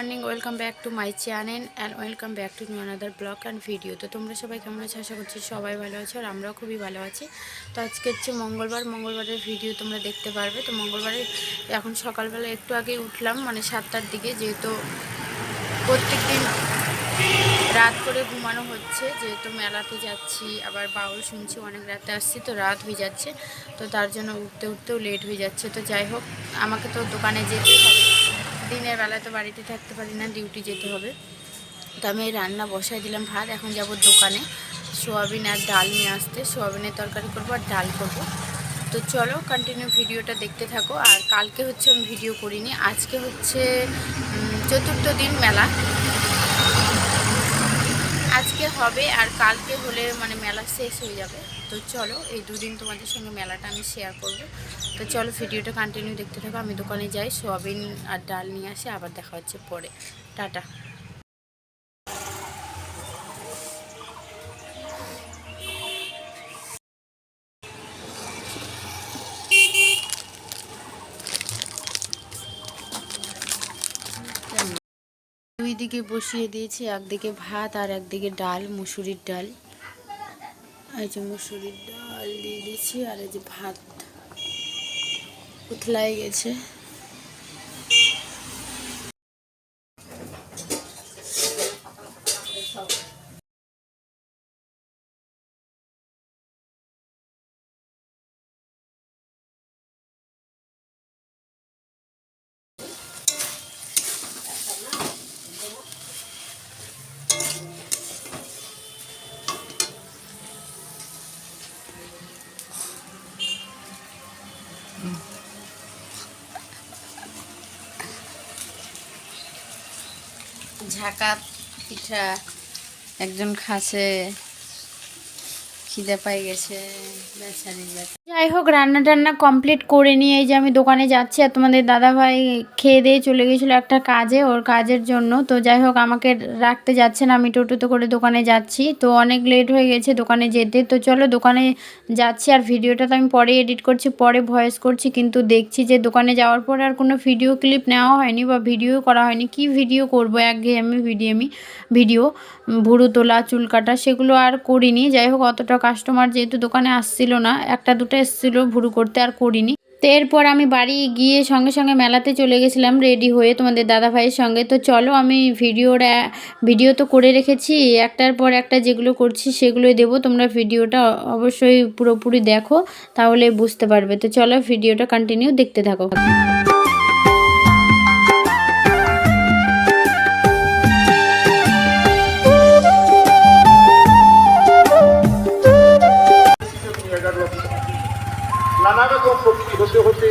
Morning, welcome back to my channel and welcome back to new another blog and video. তো তোমরা সবাই কেমন আছো? আশা করছি সবাই ভালো আছো আর আমরাও খুবই ভালো আছি। তো আজকে হচ্ছে মঙ্গলবার, মঙ্গলবারের ভিডিও তোমরা দেখতে পারবে। তো মঙ্গলবারে এখন সকালবেলা একটু আগে উঠলাম মানে সাতটার দিকে, যেহেতু প্রত্যেক দিন রাত করে ঘুমানো হচ্ছে। যেহেতু মেলাতে যাচ্ছি, আবার বাউল শুনছি, অনেক রাতে আসছি, তো রাত হয়ে যাচ্ছে। তো তার জন্য উঠতে, উঠতেও লেট হয়ে যাচ্ছে। তো যাই হোক, আমাকে তো দোকানে যেতেই হবে। দিনের বেলায় তো বাড়িতে থাকতে পারি না ডিউটি যেতে হবে। তো আমি রান্না বসাই দিলাম, ভাত। এখন যাব দোকানে। সোয়াবিন আর ডাল নিয়ে আসতে। সোয়াবিনের তরকারি করব আর ডাল করব। তো চলো কন্টিনিউ ভিডিওটা দেখতে থাকো। আর কালকে হচ্ছে আমি ভিডিও করিনি। আজকে হচ্ছে চতুর্থ দিন মেলা। আজকে হবে আর কালকে হলে মানে মেলা শেষ হয়ে যাবে। তো চলো, এই দুদিন তোমাদের সঙ্গে মেলাটা আমি শেয়ার করব। তো চলো ভিডিওটা কন্টিনিউ দেখতে থাকো, আমি দোকানে যাই, সোয়াবিন আর ডাল নিয়ে আসি, আবার দেখা হচ্ছে পরে। টাটা। দুই দিকে বসিয়ে দিয়েছি, একদিকে ভাত আর একদিকে ডাল, মুসুরির ডাল। এই যে মুসুরির ডাল দিয়ে দিয়েছি আর এই যে ভাত। উথলাই গেছে। ঝাঁকা পিঠা একজন খাসে খিদে পাই গেছে বেচারি। যাই হোক রান্না টান্না কমপ্লিট করে নিয়ে এই যে আমি দোকানে যাচ্ছি আর তোমাদের দাদা ভাই খেয়ে দিয়ে চলে গেছিল একটা কাজে, ওর কাজের জন্য। তো যাই হোক, আমাকে রাখতে যাচ্ছে না, আমি টোটোতে করে দোকানে যাচ্ছি। তো অনেক লেট হয়ে গেছে দোকানে যেতে। তো চলো দোকানে যাচ্ছি আর ভিডিওটা তো আমি পরে এডিট করছি, পরে ভয়েস করছি, কিন্তু দেখছি যে দোকানে যাওয়ার পরে আর কোনো ভিডিও ক্লিপ নেওয়া হয়নি বা ভিডিও করা হয়নি। কি ভিডিও করব? একঘেয়েমি ভিডিও আমি ভিডিও ভুরু তোলা, চুল কাটা, সেগুলো আর করিনি। যাই হোক, অতটা কাস্টমার যেহেতু দোকানে আসছিল না, একটা দুটো এসেছিল ভুরু করতে আর করিনি। তো এরপর আমি বাড়ি গিয়ে সঙ্গে সঙ্গে মেলাতে চলে গেছিলাম রেডি হয়ে তোমাদের দাদা ভাইয়ের সঙ্গে। তো চলো আমি ভিডিওটা ভিডিও তো করে রেখেছি, একটার পর একটা যেগুলো করছি সেগুলোই দেবো। তোমরা ভিডিওটা অবশ্যই পুরোপুরি দেখো, তাহলে বুঝতে পারবে। তো চলো ভিডিওটা কন্টিনিউ দেখতে থাকো। হতে হতে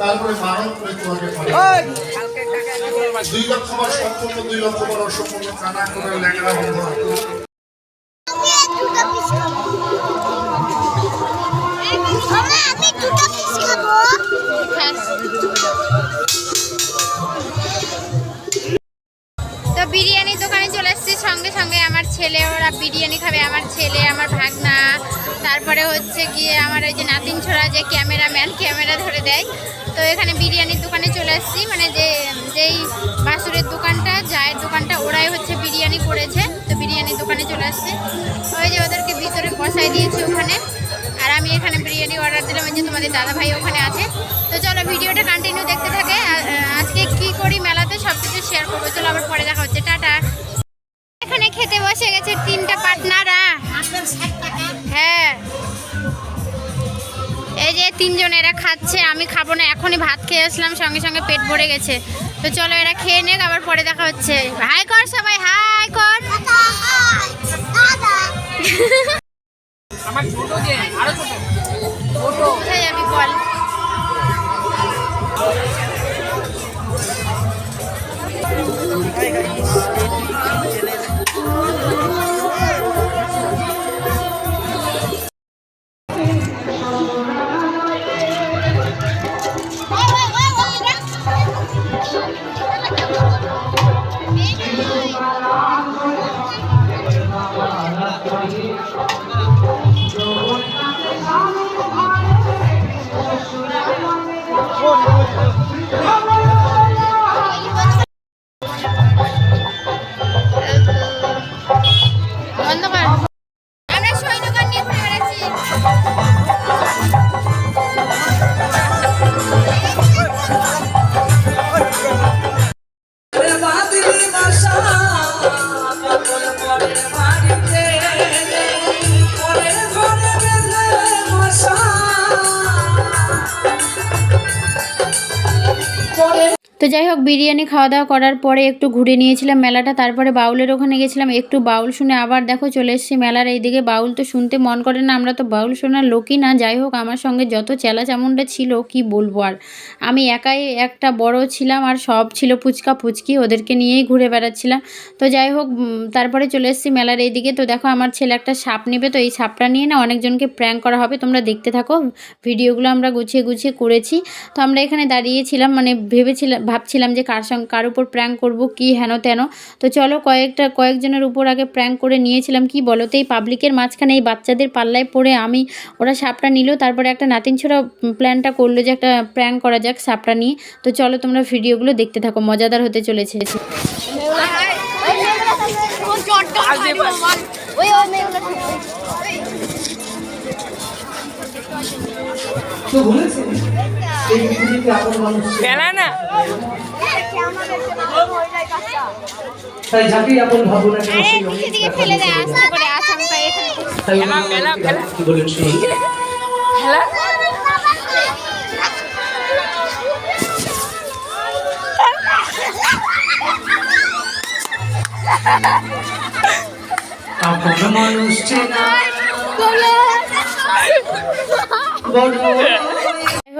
তারপরে মানব করে তোমাকে পাঠাবো। দুই লক্ষ বার সম্পূর্ণ দুই লক্ষ বার অসম্পূর্ণ কানা করে ল্যাংড়া আমি দুটো পিস খাব। ছেলে, ওরা বিরিয়ানি খাবে, আমার ছেলে, আমার ভাগনা। তারপরে হচ্ছে গিয়ে আমার ওই যে নাতিন ছোড়া যে ক্যামেরাম্যান, ক্যামেরা ধরে দেয়। তো এখানে বিরিয়ানির দোকানে চলে আসছি। মানে যে, যেই বাসুরের দোকানটা চায়ের দোকানটা, ওরাই হচ্ছে বিরিয়ানি করেছে। তো বিরিয়ানির দোকানে চলে আসছে। ওই যে ওদেরকে ভিতরে বসাই দিয়েছি ওখানে। আর আমি এখানে বিরিয়ানি অর্ডার দিলাম। যে তোমাদের দাদা ভাই ওখানে আছে। তো চলো ভিডিওটা কন্টিনিউ দেখতে থাকে। আজকে কি করি মেলাতে সব কিছু শেয়ার করব। চলো আবার পরে দেখা হচ্ছে। টাটা। তিনজন এরা খাচ্ছে, আমি খাব না, এখনই ভাত খেয়ে আসলাম, সঙ্গে সঙ্গে পেট ভরে গেছে। তো চলো এরা খেয়ে নেক, আবার পরে দেখা হচ্ছে। হাই কর সবাই যাই হোক, বিরিয়ানি খাওয়া দাওয়া করার পরে একটু ঘুরে নিয়েছিলাম মেলাটা, তারপরে বাউলের ওখানে গেছিলাম, একটু বাউল শুনে আবার দেখো চলে এসেছি মেলার এইদিকে। বাউল তো শুনতে মন করে না, আমরা তো বাউল শোনার লোকই না। যাই হোক, আমার সঙ্গে যত চেলা চামুন্ডা ছিল, কি বলব আর। আমি একাই একটা বড় ছিলাম আর সব ছিল পুচকা পুচকি, ওদেরকে নিয়েই ঘুরে বেড়াচ্ছিলাম। তো যাই হোক তারপরে চলে এসেছি মেলার এইদিকে। তো দেখো, আমার ছেলে একটা সাপ নেবে, তো এই সাপটা নিয়ে না অনেকজনকে প্র্যাঙ্ক করা হবে, তোমরা দেখতে থাকো। ভিডিওগুলো আমরা গুছিয়ে গুছিয়ে করেছি। তো আমরা এখানে দাঁড়িয়েছিলাম মানে ভেবেছিলাম ভাবছিলাম যে কার সঙ্গে, কার উপর প্র্যাঙ্ক করব, কি হেন তেন। তো চলো কয়েকটা, কয়েকজনের উপর আগে প্র্যাঙ্ক করে নিয়েছিলাম। কি বলো তো এই পাবলিকের মাঝখানে এই বাচ্চাদের পাল্লায় পড়ে আমি, ওরা সাপটা নিল, তারপরে একটা নাতিন ছোড়া প্ল্যানটা করল যে একটা প্র্যাঙ্ক করা যাক সাপটা নিয়ে। তো চলো তোমরা ভিডিওগুলো দেখতে থাকো, মজাদার হতে চলেছে। তো বলেছে মানুষ ছিল। তাই যাকেই আপন ভাবো না কেন সেই অনেক ফেলে দেয় আস্তে করে আসামটা এখানে তাই কি বলেন শুনুন আপন মানুষ চেনা। বড়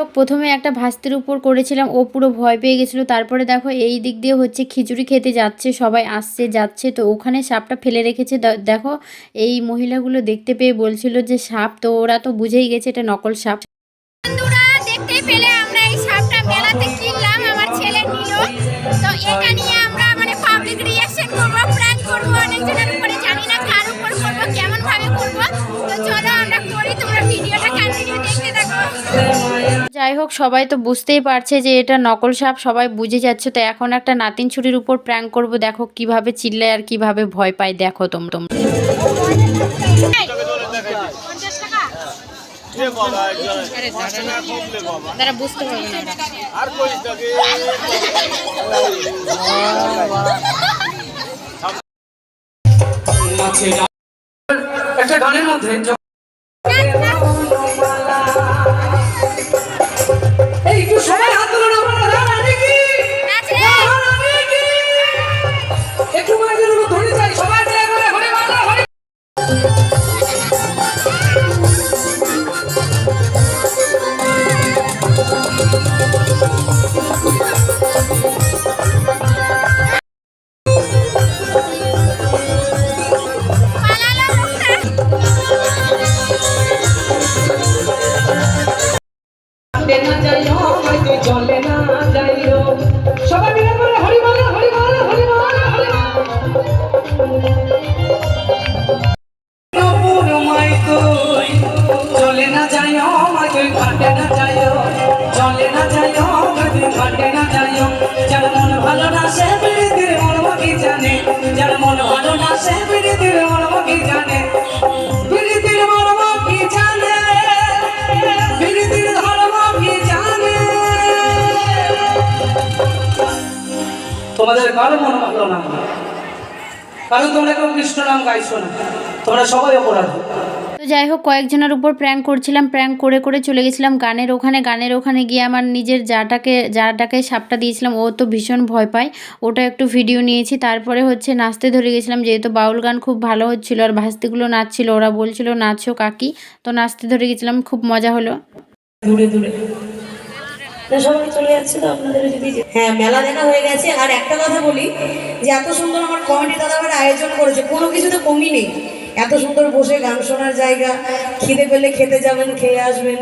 হোক প্রথমে একটা ভাস্তির উপর করেছিলাম, ও পুরো ভয় পেয়ে গেছিল। তারপরে দেখো, এই দিক দিয়ে হচ্ছে খিচুড়ি খেতে যাচ্ছে, সবাই আসছে, যাচ্ছে। তো ওখানে সাপটা ফেলে রেখেছে। দেখো, এই মহিলাগুলো দেখতে পেয়ে বলছিল যে, সাপ তো ওরা তো বুঝেই গেছে, এটা নকল সাপ। মানে কেমন ভাবে করব। যাই হোক সবাই তো বুঝতেই পারছে যে এটা নকল সাপ সবাই বুঝে যাচ্ছে। তো এখন একটা নাতিন ছুরির উপর প্র্যাঙ্ক করব। দেখো কীভাবে চিল্লায় আর কীভাবে ভয় পায়। দেখো তোম তোম। তারা বুঝতে পারবে না। একটা গানের মধ্যে কারও মন ভালো না। কারণ তোমরা কেউ কৃষ্ণ নাম গাইছো না। তোমরা সবাই অপরাধ। তো যাই হোক কয়েকজনের উপর প্র্যাঙ্ক করছিলাম প্র্যাঙ্ক করে করে চলে গেছিলাম গানের ওখানে। গানের ওখানে গিয়ে আমার নিজের যাটাকে যাটাকে সাপটা দিয়েছিলাম ও তো ভীষণ ভয় পায়। ওটা একটু ভিডিও নিয়েছি তারপরে হচ্ছে নাচতে ধরে গেছিলাম যেহেতু বাউল গান খুব ভালো হচ্ছিল আর ভাস্তিগুলো নাচছিল ওরা বলছিল নাচো কাকি। তো নাচতে ধরে গেছিলাম খুব মজা হলো। দূরে দূরে। না সবাই চলে যাচ্ছে তো আপনাদের হ্যাঁ মেলা দেখা হয়ে গেছে। আর একটা কথা বলি, যে এত সুন্দর আমার কমেডি আয়োজন করেছে, কোনো নেই। এত সুন্দর বসে গান শোনার জায়গা, খিদে পেলে খেতে যাবেন, খেয়ে আসবেন।